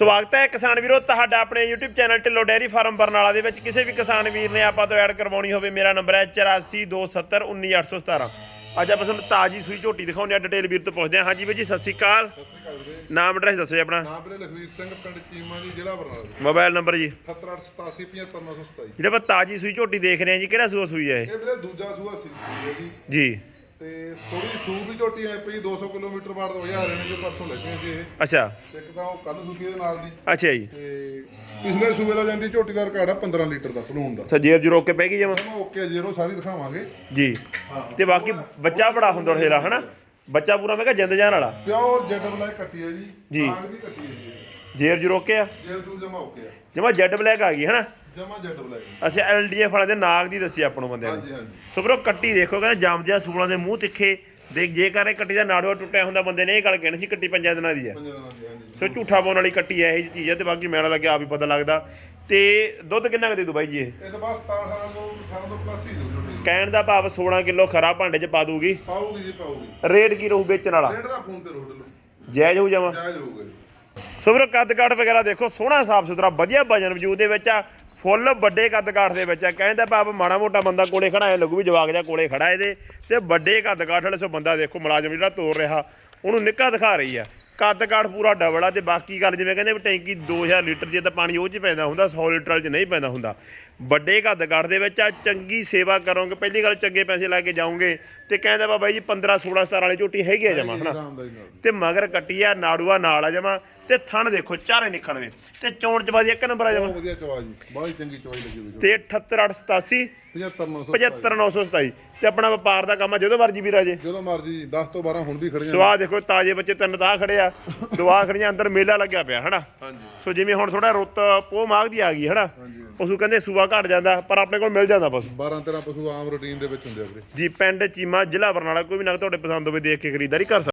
ਸਵਾਗਤ ਹੈ ਕਿਸਾਨ ਵੀਰੋ ਤੁਹਾਡਾ ਆਪਣੇ YouTube channel Dhillon dairy farm Barnala ਦੇ ਵਿੱਚ। ਕਿਸੇ ਵੀ ਕਿਸਾਨ ਵੀਰ ਨੇ ਆਪਾਂ ਤੋਂ ਐਡ ਕਰਵਾਉਣੀ ਹੋਵੇ ਮੇਰਾ ਨੰਬਰ ਹੈ 8427191817 ਅੱਜ ਆਪਾਂ ਤੁਹਾਨੂੰ ਤਾਜੀ ਸੂਈ ਝੋਟੀ ਦਿਖਾਉਂਦੇ ਆ ਡਿਟੇਲ ਵੀਰ ਤੋਂ ਪੁੱਛਦੇ ਹਾਂ। ਹਾਂਜੀ ਵੀਰ ਜੀ ਸਤਿ ਸ਼੍ਰੀ ਅਕਾਲ। ਸਤਿ ਸ਼੍ਰੀ ਅਕਾਲ ਵੀਰੇ ਨਾਮ ਐਡਰੈਸ ਦੱਸੋ ਜੀ ਆਪਣਾ। ਨਾਮ ਵੀਰੇ ਲਖਵੀਰ ਸਿੰਘ ਪਿੰਡ ਚੀਮਾ ਜੀ ਜ਼ਿਲ੍ਹਾ ਬਰਨਾਲਾ ਜੀ। ਮੋਬਾਈਲ ਨੰਬਰ ਜੀ। 7887575927 ਜਿਹੜਾ ਆਪਾਂ ਤਾਜੀ ਸੂਈ ਝੋਟੀ ਦੇਖ ਰਹੇ ਹਾਂ ਜੀ ਕਿਹੜਾ ਸੂਆ ਸੂਈ ਹੈ ਇਹ? ਇਹ ਵੀਰੇ ਦੂਜਾ ਸੂਆ ਸੀ ਜੀ। ਤੇ ਥੋੜੀ ਸੂ ਵੀ ਝੋਟੀ ਐ ਪਈ 200 ਕਿਲੋਮੀਟਰ ਬਾਅਦ ਹੋਇਆ ਹਰਿਆਣੇ ਜੋ ਪਰਸੋਂ ਲੱਗੇ ਇਹ। ਅੱਛਾ। ਤੇ ਇੱਕ ਤਾਂ ਉਹ ਕੱਲ ਸੂਕੀ ਦੇ ਨਾਲ ਦੀ। ਅੱਛਾ ਜੀ। ਤੇ ਪਿਛਲੇ ਸੂਬੇ ਦਾ ਜਾਂਦੀ ਝੋਟੀ ਦਾ ਰਿਕਾਰਡ ਆ 15 ਲੀਟਰ ਦਾ ਭਲੂਣ ਦਾ। ਸੋ ਜੇਰ ਜੂ ਰੋਕ ਕੇ ਪੈ ਗਈ ਜਮਾ? ਮੈਂ ਓਕੇ ਜ਼ੀਰੋ ਸਾਰੀ ਦਿਖਾਵਾਂਗੇ। ਜੀ। ਤੇ ਬਾਕੀ ਬੱਚਾ ਬੜਾ ਹੁੰਦਾ ਹੇਰਾ ਹਨਾ? ਬੱਚਾ ਪੂਰਾ ਮੈਂ ਕਿਹਾ ਜਿੰਦ ਜਾਨ ਵਾਲਾ। ਪਿਓਰ ਜੈਡ ਬਲੈਕ ਕੱਟੀ ਹੈ ਜੀ। ਜੀ। ਆਗ ਦੀ ਕੱਟੀ ਹੈ ਜੀ। ਜੇਰ ਜੂ ਰੋਕ ਕੇ ਆ? ਜੇਲ ਤੂੰ ਜਮਾ ਓਕੇ ਆ। ਜਮਾ ਜੈਡ ਬਲੈਕ ਆ ਗਈ ਹਨਾ? ਜਮਾ ਜੈਡ ਬਲੈਕ ਅਸੀਂ ਐਲਡੀਐਫ ਵਾਲੇ ਦੇ ਨਾਗ ਦੀ ਦੱਸੀ ਆਪਾਂ ਨੂੰ ਬੰਦਿਆਂ ਨੇ। ਹਾਂਜੀ ਹਾਂਜੀ। ਸੋ ਬਰੋ ਕੱਟੀ ਦੇਖੋ ਕਹਿੰਦੇ ਜੰਮਦਿਆਂ ਸੂਲਾਂ ਦੇ ਮੂੰਹ ਤਿੱਖੇ। ਦੇਖ ਜੇਕਰ ਇਹ ਕੱਟੀ ਦਾ ਨਾੜੂਆ ਟੁੱਟਿਆ ਹੁੰਦਾ ਬੰਦੇ ਨੇ ਇਹ ਗੱਲ ਕਹਿਣੀ ਸੀ ਕੱਟੀ ਪੰਜਾਂ ਦਿਨਾਂ ਦੀ ਹੈ ਪੰਜਾਂ ਦਿਨਾਂ ਦੀ ਹਾਂਜੀ। ਸੋ ਝੂਠਾ ਪਾਉਣ ਵਾਲੀ ਕੱਟੀ ਹੈ ਇਹ ਜਿਹੀ ਚੀਜ਼ ਹੈ ਤੇ ਬਾਕੀ ਮੈਲਾ ਲੱਗਿਆ ਆਪ ਹੀ ਪਤਾ ਲੱਗਦਾ। ਤੇ ਦੁੱਧ ਕਿੰਨਾ ਕੁ ਦੇ ਦੂ ਬਾਈ ਜੀ ਇਹ? ਇਸ ਬਸ 17 18 ਤੋਂ 18 ਤੋਂ ਪਲੱਸ ਹੀ ਦੋ ਝੋਟੀ ਕਹਿਣ ਦਾ ਭਾਵ 16 ਕਿਲੋ ਖਰਾ ਭਾਂਡੇ 'ਚ ਪਾ ਦੂਗੀ। ਪਾਉਗੀ ਜੀ ਪਾਉਗੀ ਰੇਟ ਕੀ ਰਹੂ ਵੇਚਣ ਵਾਲਾ? ਰੇਟ ਦਾ ਫੋਨ ਤੇ ਰੋਡ ਲਓ ਜਾਇਜ਼ ਹੋ ਜਾਵਾਂ ਜਾਇਜ਼ ਹੋਊਗਾ ਜੀ। ਸੋ ਵੀਰੋ ਕੱਦ ਕਾਠ ਵਗੈਰਾ ਦੇਖੋ ਸੋਹਣਾ ਸਾਫ਼ ਸੁਥਰਾ ਵਧੀਆ ਵਜਨ ਵਜੂਦ ਦੇ ਵਿੱਚ ਆ। ਫੁੱਲ ਵੱਡੇ ਕੱਦ ਕਾਠ ਦੇ ਵਿੱਚ ਆ। ਕਹਿੰਦਾ ਭਾਵ ਮਾੜਾ ਮੋਟਾ ਬੰਦਾ ਕੋਲੇ ਖੜਾ ਹੈ ਲੱਗੂ ਵੀ ਜਵਾਕ ਜਾ ਕੋਲੇ ਖੜਾ ਇਹਦੇ। ਤੇ ਵੱਡੇ ਕੱਦ ਕਾਠ ਵਾਲੇ ਸੋ ਬੰਦਾ ਦੇਖੋ ਮੁਲਾਜ਼ਮ ਜਿਹੜਾ ਤੋਰ ਰਿਹਾ ਉਹਨੂੰ ਨਿੱਕਾ ਦਿਖਾ ਰਹੀ ਆ। ਕੱਦ ਕਾਠ ਪੂਰਾ ਡਬਲ ਆ ਤੇ ਬਾਕੀ ਗੱਲ ਜਿਵੇਂ ਕਹਿੰਦੇ ਵੀ ਟੈਂਕੀ 2000 ਲੀਟਰ ਜੇ ਤਾਂ ਪਾਣੀ ਉਹ 'ਚ ਪੈਂਦਾ ਹੁੰਦਾ 100 ਲੀਟਰ ਵਾਲੇ 'ਚ ਨਹੀਂ ਪੈਂਦਾ ਹੁੰਦਾ। ਵੱਡੇ ਕੱਦ ਕਾਠ ਦੇ ਵਿੱਚ ਆ ਚੰਗੀ ਸੇਵਾ ਕਰੋਗੇ। ਪਹਿਲੀ ਗੱਲ ਚੰਗੇ ਪੈਸੇ ਲਾ ਕੇ ਜਾਓਗੇ। ਤੇ ਕਹਿੰਦਾ ਬਾਬਾ ਜੀ 15 16 17 ਵਾਲੀ ਝੋਟੀ ਹੈਗੀ ਆ ਜਮਾ ਹਨਾ? ਤੇ ਮਗਰ ਕੱਟੀ ਆ ਨਾੜੂਆ ਨਾਲ ਆ ਜਮਾ। ਤੇ ਥਣ ਦੇਖੋ ਚਾਰੇ ਨਿਕਲਵੇਂ ਤੇ ਚੋਣ ਚ ਬਾਦੀ ਇੱਕ ਨੰਬਰ ਆ ਬਹੁਤ ਵਧੀਆ ਚਵਾ ਜੀ ਬੜੀ ਚੰਗੀ ਚਵਾਈ ਲੱਗੀ ਤੇ 78887 75900 75927 ਤੇ ਆਪਣਾ ਵਪਾਰ ਦਾ ਕੰਮ ਆ ਜਦੋਂ ਮਰਜ਼ੀ ਵੀ ਰਾਜੇ ਜਦੋਂ ਮਰਜ਼ੀ 10 ਤੋਂ 12 ਹੁਣ ਵੀ ਖੜੀਆਂ ਸਵਾਹ ਦੇਖੋ ਤਾਜੇ ਬੱਚੇ ਤਿੰਨ ਤਾਂ ਖੜੇ ਆ। ਦੁਆ ਖੜੀਆਂ ਅੰਦਰ ਮੇਲਾ ਲੱਗਿਆ ਪਿਆ ਹਨਾ? ਹਾਂਜੀ। ਸੋ ਜਿਵੇਂ ਹੁਣ ਥੋੜਾ ਰੁੱਤ ਪੋਹ ਮਾਗ ਦੀ ਆ ਗਈ ਹਨਾ? ਪਸ਼ੂ ਕਹਿੰਦੇ ਸੂਆ ਘਟ ਜਾਂਦਾ ਪਰ ਆਪਣੇ ਕੋਲ ਮਿਲ ਜਾਂਦਾ ਪਸ਼ੂ। 12 13 ਪਸ਼ੂ ਆਮ ਰੂਟੀਨ ਦੇ ਵਿੱਚ ਹੁੰਦੇ ਆ ਵੀਰੇ। ਜੀ ਪਿੰਡ ਚੀਮਾ ਜ਼ਿਲ੍ਹਾ ਬਰਨਾਲਾ ਕੋਈ ਵੀ ਨਗ ਤੁਹਾਡੇ ਪਸੰਦ ਹੋਵੇ ਦੇਖ ਕੇ ਖਰੀਦਦਾਰੀ ਕਰ ਸਕਦੇ